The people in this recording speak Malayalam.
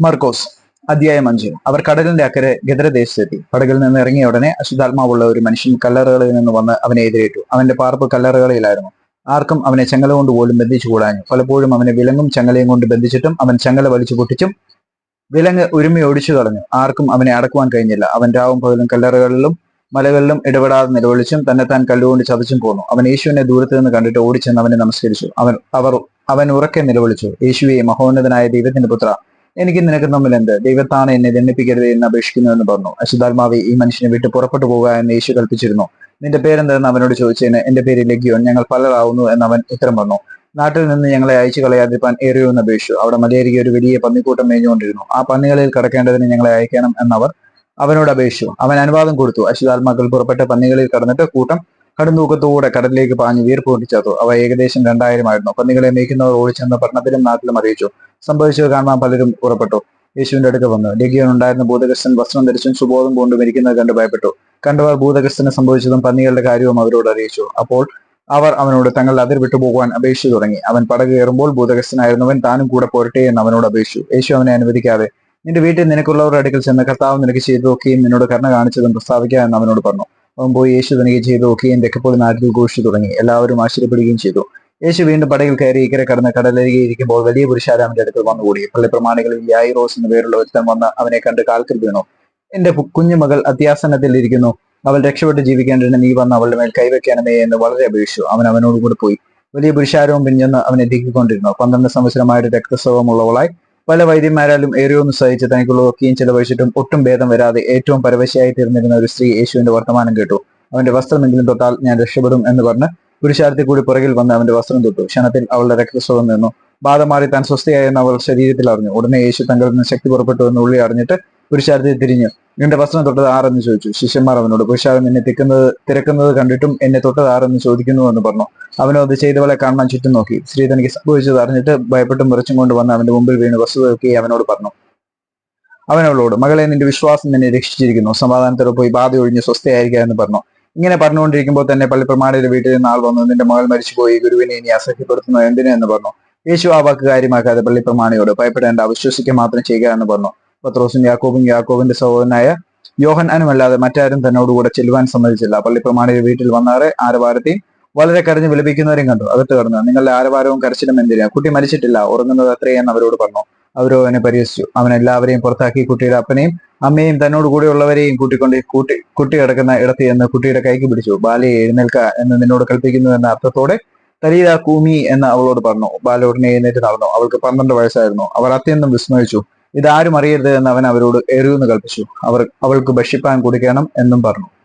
മർക്കോസ് അധ്യായം അഞ്ച്. അവർ കടലിന്റെ അക്കരെ ഗദരദേശത്തെത്തി. കടകളിൽ നിന്ന് ഇറങ്ങിയ ഉടനെ അശുദ്ധാത്മാവുള്ള ഒരു മനുഷ്യൻ കല്ലറുകളിൽ നിന്ന് വന്ന് അവനെ എതിരേറ്റു. അവന്റെ പാർപ്പ് കല്ലറുകളിലായിരുന്നു. ആർക്കും അവനെ ചങ്ങല കൊണ്ട് പോലും ബന്ധിച്ചു കൂടാഞ്ഞു. പലപ്പോഴും അവനെ വിലങ്ങും ചങ്ങലയും കൊണ്ട് ബന്ധിച്ചിട്ടും അവൻ ചങ്ങല വലിച്ചു പൊട്ടിച്ചും വിലങ്ങ് ഉരുമി ഒടിച്ചു കളഞ്ഞു. ആർക്കും അവനെ അടക്കുവാൻ കഴിഞ്ഞില്ല. അവൻ രാവും പകലും കല്ലറുകളിലും മലകളിലും ഇടപെടാതെ നിലവിളിച്ചും തന്നെ താൻ കല്ലുകൊണ്ട് ചതച്ചും പോന്നു. അവൻ യേശുവിനെ ദൂരത്ത് നിന്ന് കണ്ടിട്ട് ഓടിച്ചെന്ന് അവനെ നമസ്കരിച്ചു. അവൻ അവർ അവൻ ഉറക്കെ നിലവിളിച്ചു. യേശുവെ മഹോന്നതനായ ദൈവത്തിന്റെ പുത്ര എനിക്ക് നിനക്ക് തമ്മിൽ എന്ത് ദൈവത്താണ് എന്നെ ദണ്ഡിപ്പിക്കരുത് എന്ന് അപേക്ഷിക്കുന്നു എന്ന് പറഞ്ഞു. അശുദ്ധാത്മാവെ ഈ മനുഷ്യനെ വിട്ട് പുറപ്പെട്ടു പോകുക എന്ന് യേശു കൽപ്പിച്ചിരുന്നു. നിന്റെ പേരെന്തെന്ന് അവനോട് ചോദിച്ചതിന് എന്റെ പേര് ലഗ്യോൻ. ഞങ്ങൾ പലരാവുന്നു എന്ന് അവൻ ഉത്തരം പറഞ്ഞു. നാട്ടിൽ നിന്ന് ഞങ്ങളെ അയച്ചു കളയാതിരിപ്പാൻ ഏറിയോ എന്ന് അപേക്ഷിച്ചു. അവിടെ മലയരികെ ഒരു വലിയ പന്നിക്കൂട്ടം മേഞ്ഞുകൊണ്ടിരുന്നു. ആ പന്നികളിൽ കടക്കേണ്ടതിന് ഞങ്ങളെ അയക്കണം എന്നവർ അവനോട് അപേക്ഷിച്ചു. അവൻ അനുവാദം കൊടുത്തു. അശുദ്ധാത്മാക്കൾ പുറപ്പെട്ട പന്നികളിൽ കടന്നിട്ട് കൂട്ടം കടുന്തൂക്കത്തോടെ കടലിലേക്ക് പാഞ്ഞ് വീർപ്പ് കൊണ്ടിച്ചേർത്തു അവ ഏകദേശം രണ്ടായിരമായിരുന്നു പന്നികളെ മേയ്ക്കുന്നവർ ഓടിച്ചെന്ന് പട്ടണത്തിലും നാട്ടിലും അറിയിച്ചു. സംഭവിച്ചത് കാണാൻ പലരും ഉറപ്പെട്ടു യേശുവിന്റെ അടുക്ക വന്നു. ലഗിയൻ ഉണ്ടായിരുന്ന ഭൂതകൃഷ്ണൻ വസ്ത്രം ധരിച്ചും സുബോധം കൊണ്ടും ഇരിക്കുന്നത് കണ്ട് ഭയപ്പെട്ടു. കണ്ടവർ ഭൂതകൃഷ്ണന് സംഭവിച്ചതും പന്നികളുടെ കാര്യവും അവരോട് അറിയിച്ചു. അപ്പോൾ അവർ അവനോട് തങ്ങളുടെ അതിർ വിട്ടുപോകുവാൻ അപേക്ഷിച്ചു തുടങ്ങി. അവൻ പടക് കയറുമ്പോൾ ഭൂതകൃഷ്ണനായിരുന്നവൻ താനും കൂടെ പോരട്ടെ എന്ന് അവനോട് അപേക്ഷിച്ചു. യേശു അവനെ അനുവദിക്കാതെ നിന്റെ വീട്ടിൽ നിനക്കുള്ളവരുടെ അടുക്കൽ ചെന്ന് കർത്താവ് നിനക്ക് ചെയ്തു നോക്കുകയും നിന്നോട് കരുണ കാണിച്ചതും പ്രസ്താവിക്കുക അവനോട് പറഞ്ഞു. പോയി യേശു തനിക്ക് ചെയ്തു ഒക്കെയും രക്കപ്പോൾ നാട്ടിൽ ഘോഷിച്ചു തുടങ്ങി. എല്ലാവരും ആശ്ചര്യപ്പെടുകയും ചെയ്തു. യേശു വീണ്ടും പടകിൽ കയറി ഇക്കരെ കടന്ന് കടലരികെ ഇരിക്കുമ്പോൾ വലിയ പുരുഷാരാമന്റെ അടുക്കൽ വന്നുകൂടി പള്ളി പ്രമാണികളിൽ യായിറോസ് എന്ന പേരുള്ള ഒരുത്തൻ വന്ന് അവനെ കണ്ട് കാൽക്കൽ വീണു. എന്റെ കുഞ്ഞുമകൾ അത്യാസനത്തിൽ ഇരിക്കുന്നു. അവൾ രക്ഷപ്പെട്ട് ജീവിക്കേണ്ടതിന് നീ വന്ന് അവളുടെ മേൽ കൈവയ്ക്കണമേ എന്ന് വളരെ അപേക്ഷിച്ചു. അവൻ അവനോട് കൂടെ പോയി. വലിയ പുരുഷാരവും പിഞ്ഞെന്ന് അവനെ തിക്കിക്കൊണ്ടിരുന്നു. പന്ത്രണ്ട് സംവത്സരമായിട്ട് രക്തസ്രവമുള്ളവളായി പല വൈദ്യന്മാരാലും ഏറിയൊന്ന് സഹിച്ച് തനിക്കുള്ളതൊക്കെയും ചെലവഴിച്ചിട്ടും ഒട്ടും ഭേദം വരാതെ ഏറ്റവും പരവശയായി തീർന്നിരുന്ന ഒരു സ്ത്രീ യേശുവിന്റെ വർത്തമാനം കേട്ടു. അവന്റെ വസ്ത്രമെങ്കിലും തൊട്ടാൽ ഞാൻ രക്ഷപ്പെടും എന്ന് പറഞ്ഞ് പുരുഷാരത്തിൽ കൂടി പുറകിൽ വന്ന് അവന്റെ വസ്ത്രം തൊട്ടു. ക്ഷണത്തിൽ അവളുടെ രക്തസ്രവം നിന്നു. ബാധ മാറി താൻ സ്വസ്ഥയായെന്ന് അവൾ ശരീരത്തിൽ അറിഞ്ഞു. ഉടനെ യേശു തങ്ങളിൽ നിന്ന് ശക്തി പുറപ്പെട്ടു എന്ന് ഉള്ളി അറിഞ്ഞിട്ട് പുരുഷാരത്തിൽ തിരിഞ്ഞു. നിന്റെ വസ്ത്രം തൊട്ടത് ആരെന്ന് ചോദിച്ചു. ശിഷ്യന്മാർ അവനോട് പുരുഷാരം എന്നെ തിക്കുന്നത് തിരക്കുന്നത് കണ്ടിട്ടും എന്നെ തൊട്ടത് ആരെന്ന് ചോദിക്കുന്നു എന്ന് പറഞ്ഞു. അവനോ അത് ചെയ്തവളെ കാണാൻ ചുറ്റും നോക്കി. സ്ത്രീ തനിക്ക് സംഭവിച്ചത് അറിഞ്ഞിട്ട് ഭയപ്പെട്ടും വിറച്ചും കൊണ്ട് വന്ന് അവന്റെ മുമ്പിൽ വീണ് വസ്തു നോക്കി അവനോട് പറഞ്ഞു. അവനവളോട് മകളെ നിന്റെ വിശ്വാസം നിന്നെ രക്ഷിച്ചിരിക്കുന്നു. സമാധാനത്തോടെ പോയി ബാധ ഒഴിഞ്ഞ് സ്വസ്ഥയായിരിക്കുക എന്ന് പറഞ്ഞു. ഇങ്ങനെ പറഞ്ഞുകൊണ്ടിരിക്കുമ്പോൾ തന്നെ പള്ളിപ്രമാണിയുടെ വീട്ടിൽ നിന്ന് ആൾ വന്നു. നിന്റെ മകൾ മരിച്ചുപോയി. ഗുരുവിനെ ഇനി അസഹ്യപ്പെടുത്തുന്നു എന്തിനു എന്ന് പറഞ്ഞു. യേശു ആ വാക്ക് കാര്യമാക്കാതെ പള്ളിപ്രമാണിയോട് ഭയപ്പെടേണ്ട അവിശ്വസിക്കുക മാത്രം ചെയ്യുക എന്ന് പറഞ്ഞു. പത്രോസും യാക്കോബും യാക്കോബിന്റെ സഹോദരനായ യോഹൻ അല്ലാതെ മറ്റാരും തന്നോടുകൂടെ ചെല്ലുവാൻ സമ്മതിച്ചില്ല. പള്ളിപ്രമാണിയുടെ വീട്ടിൽ വന്നാറെ ആരവാരത്തെയും വളരെ കരഞ്ഞു വിലപിക്കുന്നവരെയും കണ്ടു. അകത്ത് കടന്നു നിങ്ങളുടെ ആരവാരവും കരച്ചിലും എന്തിനാ? കുട്ടി മരിച്ചിട്ടില്ല. ഉറങ്ങുന്നത് അത്രയെന്ന് അവരോട് പറഞ്ഞു. അവരോ അവനെ പരിഹസിച്ചു. അവൻ എല്ലാവരെയും പുറത്താക്കി കുട്ടിയുടെ അപ്പനെയും അമ്മയും തന്നോട് കൂടെയുള്ളവരെയും കൂട്ടിക്കൊണ്ട് കൂട്ടി കുട്ടി കിടക്കുന്ന ഇടത്ത് എന്ന് കുട്ടിയുടെ കൈക്ക് പിടിച്ചു. ബാലയെ എഴുന്നേൽക്ക എന്ന് നിന്നോട് കൽപ്പിക്കുന്നു എന്ന അർത്ഥത്തോടെ തരീത കൂമി എന്ന് അവളോട് പറഞ്ഞു. ബാലോടിനെ എഴുന്നേറ്റ് നടന്നു. അവൾക്ക് പന്ത്രണ്ട് വയസ്സായിരുന്നു. അവർ അത്യന്തം വിസ്മയിച്ചു. ഇതാരും അറിയരുത് എന്ന് അവൻ അവരോട് എരിവെന്ന് കൽപ്പിച്ചു. അവർ അവൾക്ക് ഭക്ഷിപ്പാൻ കൊടുക്കണം എന്നും പറഞ്ഞു.